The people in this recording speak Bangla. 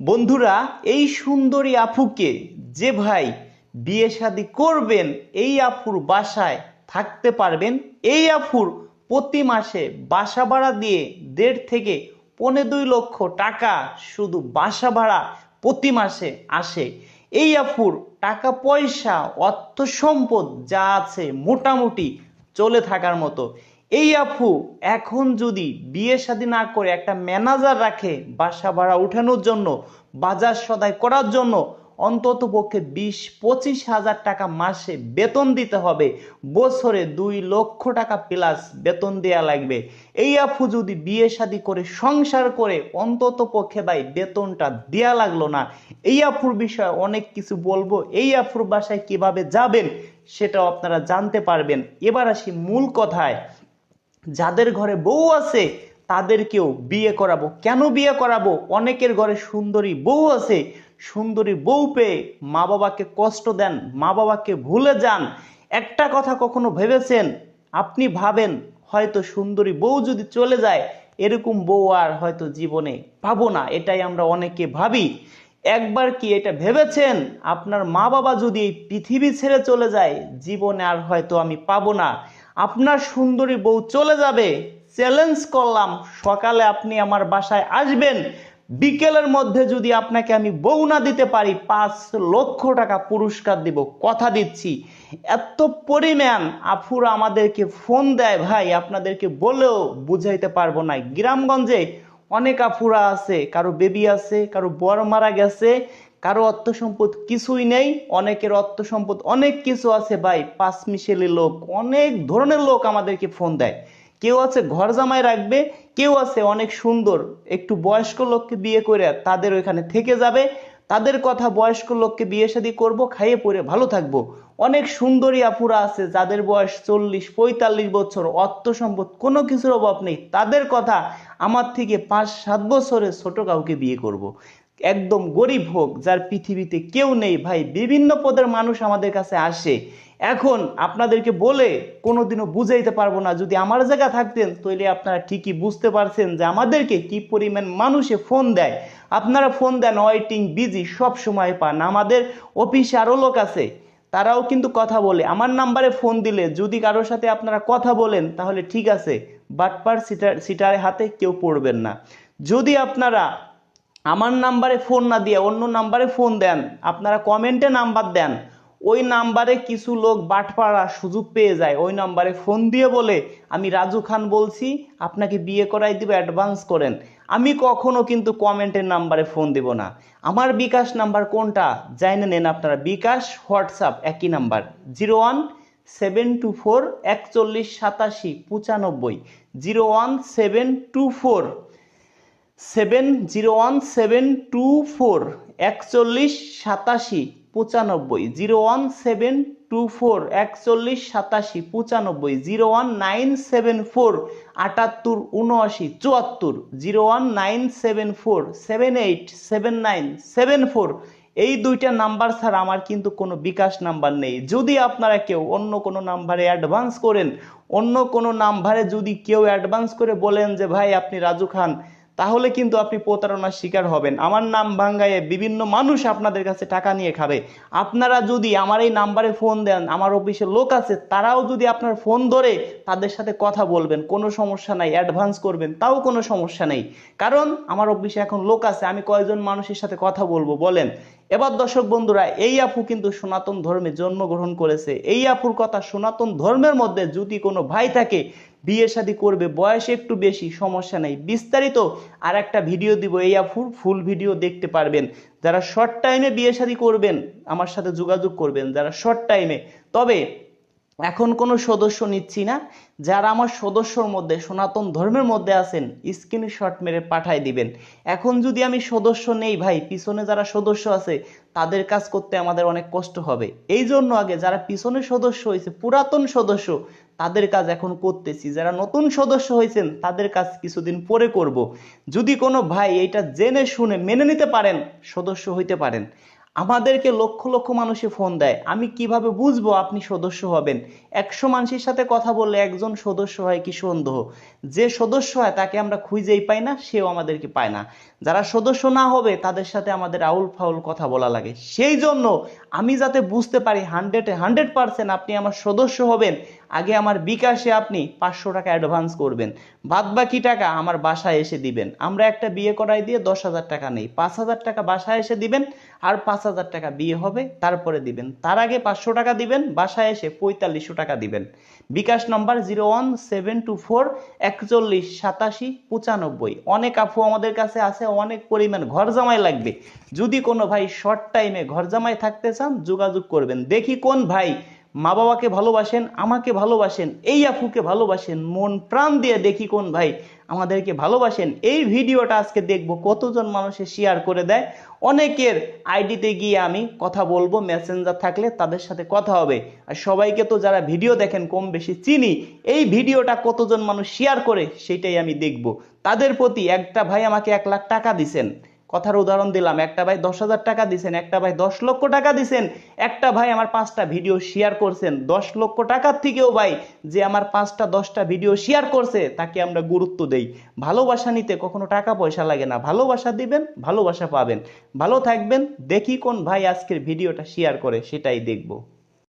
বন্ধুরা, এই সুন্দরী আফুকে যে ভাই বিয়ে শাদি করবেন, এই আফুর বাসায় থাকতে পারবেন। এই আফুর প্রতি মাসে বাসা ভাড়া দিয়ে দেড় থেকে পৌনে দুই লক্ষ টাকা শুধু বাসা ভাড়া প্রতি মাসে আসে। এই আফুর টাকা পয়সা, অর্থ সম্পদ যা আছে মোটামুটি চলে থাকার মতো। এই আফু এখন যদি বিয়ে শাদী না করে একটা ম্যানেজার রাখে বাসা ভাড়া উঠানোর জন্য, বাজার সদাই করার জন্য, অন্তত পক্ষে বিশ, পঁচিশ হাজার টাকা মাসে বেতন দিতে হবে। বছরে দুই লক্ষ টাকা প্লাস বেতন দেয়া লাগবে। এই আফু যদি বিয়ে শাদী করে, সংসার করে, অন্তত পক্ষে ভাই বেতনটা দেয়া লাগল না। এই আফুর বিষয়ে অনেক কিছু বলব। এই আফুর বাসায় কীভাবে যাবেন, সেটাও আপনারা জানতে পারবেন। এবার আসি মূল কথায়। যাদের ঘরে বউ আছে, তাদেরকেও বিয়ে করাবো। কেন বিয়ে করাবো? অনেকের ঘরে সুন্দরী বউ আছে। সুন্দরী বউ পেয়ে মা বাবাকে কষ্ট দেন মা বাবাকে ভুলে যান। একটা কথা কখনো ভেবেছেন? আপনি ভাবেন, হয়তো সুন্দরী বউ যদি চলে যায়, এরকম বউ আর হয়তো জীবনে পাবো না, এটাই আমরা অনেকে ভাবি। একবার কি এটা ভেবেছেন? আপনার মা বাবা যদি এই পৃথিবী ছেড়ে চলে যায়, জীবনে আর হয়তো আমি পাবো না। আপনার সুন্দরী বউ চলে যাবে। চ্যালেঞ্জ করলাম, সকালে আপনি আমার বাসায় আসবেন। বিকেলের মধ্যে যদি আপনাকে আমি বউ না দিতে পারি, পাঁচ লক্ষ টাকা পুরস্কার দিব, কথা দিচ্ছি। এত পরিমাণ আফুরা আমাদেরকে ফোন দেয়, ভাই, আপনাদেরকে বলেও বুঝাইতে পারব না গ্রামগঞ্জে অনেক আফুরা আছে, কারও বেবি আছে, কারও বর মারা গেছে কারও অর্থ সম্পদ কিছুই নেই, অনেকের অর্থ সম্পদ অনেক কিছু আছে ভাই পাঁচ মিশেলি লোক, অনেক ধরনের লোক আমাদেরকে ফোন দেয় কেউ আছে ঘর জামাই রাখবে, কেউ আছে অনেক সুন্দর, একটু বয়স্ক লোককে বিয়ে করে তাদের ওইখানে থেকে যাবে, তাদের কথা বয়স্ক লোককে বিয়ে শাদী করব, খাইয়ে পরে ভালো থাকব অনেক সুন্দরী আপুরা আছে, যাদের বয়স চল্লিশ, পঁয়তাল্লিশ বছর, অর্থ সম্পদ কোনো কিছুর অভাব নেই, তাদের কথা আমার থেকে পাঁচ সাত বছরের ছোট কাউকে বিয়ে করব। একদম গরিব হোক, যার পৃথিবীতে কেউ নেই, ভাই, বিভিন্ন পদের মানুষ আমাদের কাছে আসে। এখন আপনাদেরকে বলে কোনোদিনও বুঝাইতে পারব না, যদি আমার জায়গা থাকতেন তাহলে আপনারা ঠিকই বুঝতে পারছেন যে আমাদেরকে কি পরিমাণ মানুষে ফোন দেয়। আপনারা ফোন দেন ওয়েটিং বিজি, সব সময় পান। আমাদের অফিসে আরও লোক আছে, তারাও কিন্তু কথা বলে। আমার নাম্বারে ফোন দিলে যদি কারোর সাথে আপনারা কথা বলেন, তাহলে ঠিক আছে, বাটপার সিটার, সিটারের হাতে কেউ পড়বেন না। যদি আপনারা আমার নাম্বারে ফোন না দিয়ে অন্য নাম্বারে ফোন দেন। আপনারা কমেন্টে নাম্বার দেন। ওই নাম্বারে কিছু লোক বাটপাড়া সুযোগ পেয়ে যায়। ওই নাম্বারে ফোন দিয়ে বলে, আমি রাজু খান বলছি, আপনাকে বিয়ে করাই দিব অ্যাডভান্স করেন। আমি কখনো কিন্তু কমেন্টের নাম্বারে ফোন দেব না। আমার বিকাশ নাম্বার কোনটা? জানে নেন আপনারা। বিকাশ, হোয়াটসঅ্যাপ, একই number. Zero one seven two four একচল্লিশ সাতাশি পঁচানব্বই। Zero one seven two four seven zero one seven two four একচল্লিশ সাতাশি, পঁচানব্বই zero one seven two four একচল্লিশ সাতাশি, পঁচানব্বই zero one nine seven four আটাত্তর উনআশি চুয়াত্তর zero one nine seven four seven eight seven nine seven four এই দুইটা নাম্বার ছাড়া আমার কিন্তু কোনো বিকাশ নাম্বার নেই। যদি আপনারা কেউ অন্য কোনো নাম্বারে অ্যাডভান্স করেন, অন্য কোনো নাম্বারে যদি কেউ অ্যাডভান্স করে বলেন যে, ভাই, আপনি রাজু খান তাহলে কিন্তু আপনি প্রতারণার শিকার হবেন। আমার নাম ভাঙ্গায়ে বিভিন্ন মানুষ আপনাদের কাছে টাকা নিয়ে খাবে। আপনারা যদি আমার এই নাম্বারে ফোন দেন, আমার অফিসে লোক আছে, তারাও যদি আপনার ফোন ধরে তাদের সাথে কথা বলবেন, কোনো সমস্যা নাই, অ্যাডভান্স করবেন, তাও কোনো সমস্যা নেই। কারণ আমার অফিসে এখন লোক আছে, আমি কয়জন মানুষের সাথে কথা বলব, বলেন। এবার দর্শক বন্ধুরা, এই আপু কিন্তু সনাতন ধর্মে জন্মগ্রহণ করেছে। এই আপুর কথা সনাতন ধর্মের মধ্যে যদি কোনো ভাই থাকে বিয়ে শাদী করবে, বয়স একটু বেশি, সমস্যা নেই। বিস্তারিত আর একটা ভিডিও দিব, এই আফুর ফুল ভিডিও দেখতে পারবেন। যারা শর্ট টাইমে বিয়ে শাদী করবেন, আমার সাথে যোগাযোগ করবেন, যারা শর্ট টাইমে তবে এখন কোনো সদস্য নিচ্ছি না, যারা আমার সদস্যর মধ্যে, সনাতন ধর্মের মধ্যে আছেন স্ক্রিনশট মেরে পাঠাই দিবেন। এখন যদি আমি সদস্য নেই ভাই, পিছনে যারা সদস্য আছে, তাদের কাজ করতে আমাদের অনেক কষ্ট হবে। এই জন্য আগে যারা পিছনে সদস্য হয়েছে, পুরাতন সদস্য তাদের কাজ এখন করতেছি। যারা নতুন সদস্য হয়েছেন, তাদের কাজ কিছুদিন পরে করব। যদি কোনো ভাই এইটা জেনে শুনে মেনে নিতে পারেন, সদস্য হইতে পারেন। আমাদেরকে লক্ষ লক্ষ মানুষে ফোন দেয়। আমি কীভাবে বুঝব আপনি সদস্য হবেন? একশো মানুষের সাথে কথা বললে একজন সদস্য হয় কি সন্দেহ? যে সদস্য হয়, তাকে আমরা খুঁজেই পাই না, সেও আমাদেরকে পায় না। যারা সদস্য না হবে, তাদের সাথে আমাদের আউল ফাউল কথা বলা লাগে। সেই জন্য আমি যাতে বুঝতে পারি হান্ড্রেডে হান্ড্রেড পার্সেন্ট আপনি আমার সদস্য হবেন আগে আমার বিকাশে আপনি পাঁচশো টাকা অ্যাডভান্স করবেন। বাদ বাকি টাকা আমার বাসায় এসে দিবেন। আমরা একটা বিয়ে করাই দিয়ে দশ হাজার টাকা নেই। পাঁচ হাজার টাকা বাসায় এসে দিবেন আর পাঁচ হাজার টাকা বিয়ে হবে, তারপরে দিবেন। তার আগে পাঁচশো টাকা দিবেন, বাসায় এসে পঁয়তাল্লিশশো টাকা দিবেন। BKash number zero one seven two four একচল্লিশ সাতাশি পঁচানব্বই। অনেক আফু আমাদের কাছে আছে, অনেক পরিমাণ ঘর জামাই লাগবে। যদি কোনো ভাই শর্ট টাইমে ঘর জামাই থাকতে চান, যোগাযোগ করবেন। দেখি কোন ভাই মা বাবাকে ভালোবাসেন, আমাকে ভালোবাসেন, এই আফুকে ভালোবাসেন, মন প্রাণ দিয়ে দেখি কোন ভাই আমাদেরকে ভালোবাসেন। এই ভিডিওটা আজকে দেখব কতজন মানুষে শেয়ার করে দেয়। অনেকের আইডিতে গিয়ে আমি কথা বলব মেসেঞ্জার থাকলে তাদের সাথে কথা হবে। আর সবাইকে তো যারা ভিডিও দেখেন কম বেশি চিনি, এই ভিডিওটা কতজন মানুষ শেয়ার করে সেটাই আমি দেখব। তাদের প্রতি একটা ভাই আমাকে এক লাখ টাকা দিছেন। কথার উদাহরণ দিলাম, একটা ভাই দশ হাজার টাকা দিছেন, একটা ভাই দশ লক্ষ টাকা দিছেন, একটা ভাই আমার পাঁচটা ভিডিও শেয়ার করছেন, দশ লক্ষ টাকার থেকেও ভাই যে আমার পাঁচটা, দশটা ভিডিও শেয়ার করছে, তাকে আমরা গুরুত্ব দেই। ভালোবাসা নিতে কখনো টাকা পয়সা লাগে না, ভালোবাসা দিবেন, ভালোবাসা পাবেন। ভালো থাকবেন, দেখি কোন ভাই আজকের ভিডিওটা শেয়ার করে, সেটাই দেখব।